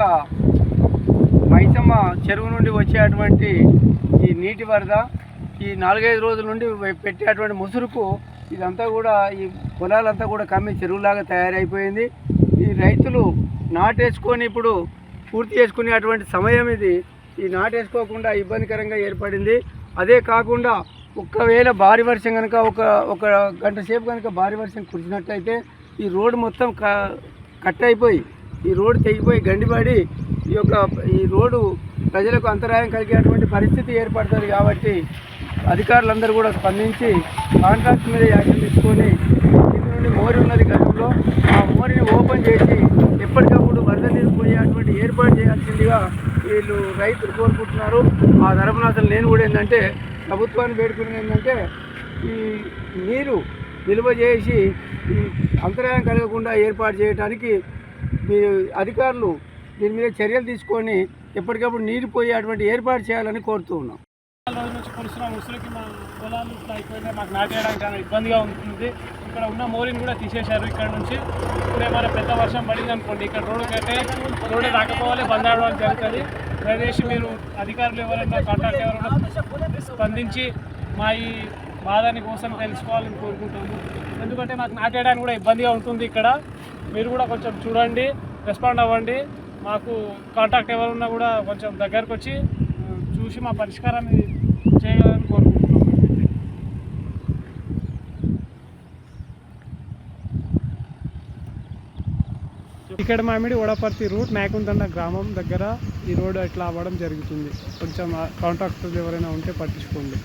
యొక్క మైసమ్మ చెరువు నుండి వచ్చేటువంటి ఈ నీటి వరద ఈ నాలుగైదు రోజుల నుండి పెట్టేటువంటి ముసురుకు ఇదంతా కూడా ఈ పొలాలంతా కూడా కమ్మి చెరువులాగా తయారైపోయింది. ఈ రైతులు నాటేసుకొని ఇప్పుడు పూర్తి చేసుకునేటువంటి సమయం ఇది. ఈ నాటేసుకోకుండా ఇబ్బందికరంగా ఏర్పడింది. అదే కాకుండా ఒకవేళ భారీ వర్షం కనుక ఒక ఒక గంట సేపు కనుక భారీ వర్షం కురిసినట్లయితే ఈ రోడ్డు మొత్తం క కట్ అయిపోయి ఈ రోడ్డు తెగిపోయి గండిపడి ఈ యొక్క ఈ రోడ్డు ప్రజలకు అంతరాయం కలిగేటువంటి పరిస్థితి ఏర్పడుతుంది కాబట్టి అధికారులందరూ కూడా స్పందించి కాంట్రాక్ట్ మీద యాక్షన్ తీసుకొని కింద నుండి మోరి ఉన్నది గతంలో. ఆ మోరిని ఓపెన్ చేసి ఎప్పటికప్పుడు వరద నీరు పోయేటువంటి ఏర్పాటు చేయాల్సిందిగా వీళ్ళు రైతులు కోరుకుంటున్నారు. ఆ తరపున అసలు నేను కూడా ఏంటంటే ప్రభుత్వాన్ని వేడుకునేది ఏంటంటే ఈ నీరు నిల్వ చేసి అంతరాయం కలగకుండా ఏర్పాటు చేయడానికి మీ అధికారులు దీని మీద చర్యలు తీసుకొని ఎప్పటికప్పుడు నీరు పోయేటువంటి ఏర్పాటు చేయాలని కోరుతూ ఉన్నాం. రోజు నుంచి కురుస్తున్న ముసులకి మా పొలాలు ఇట్లా మాకు నాటేయడానికి చాలా ఇబ్బందిగా ఉంటుంది. ఇక్కడ ఉన్న మోరిని కూడా తీసేశారు ఇక్కడ నుంచి. ఇప్పుడు ఏమైనా పెద్ద వర్షం పడింది అనుకోండి. ఇక్కడ రోడ్డు కంటే రోడ్డు రాకపోవాలి బంద్ ఆడడం జరుగుతుంది. దయచేసి మీరు అధికారులు ఎవరైనా కాంటాక్ట్ ఎవరైనా స్పందించి మా ఈ బాధని కోసం తెలుసుకోవాలని కోరుకుంటాము ఎందుకంటే మాకు నాటేయడానికి కూడా ఇబ్బందిగా ఉంటుంది ఇక్కడ. మీరు కూడా కొంచెం చూడండి రెస్పాండ్ అవ్వండి. మాకు కాంటాక్ట్ ఎవరున్నా కూడా కొంచెం దగ్గరకు వచ్చి చూసి మా పరిష్కారాన్ని చేయాలని కోరుకుంటున్నాం. ఇక్కడ మామిడి వడపర్తి రూట్ మేకుందండ గ్రామం దగ్గర ఈ రోడ్డు ఇట్లా అవ్వడం జరుగుతుంది. కొంచెం కాంట్రాక్టర్లు ఎవరైనా ఉంటే పట్టించుకోండి.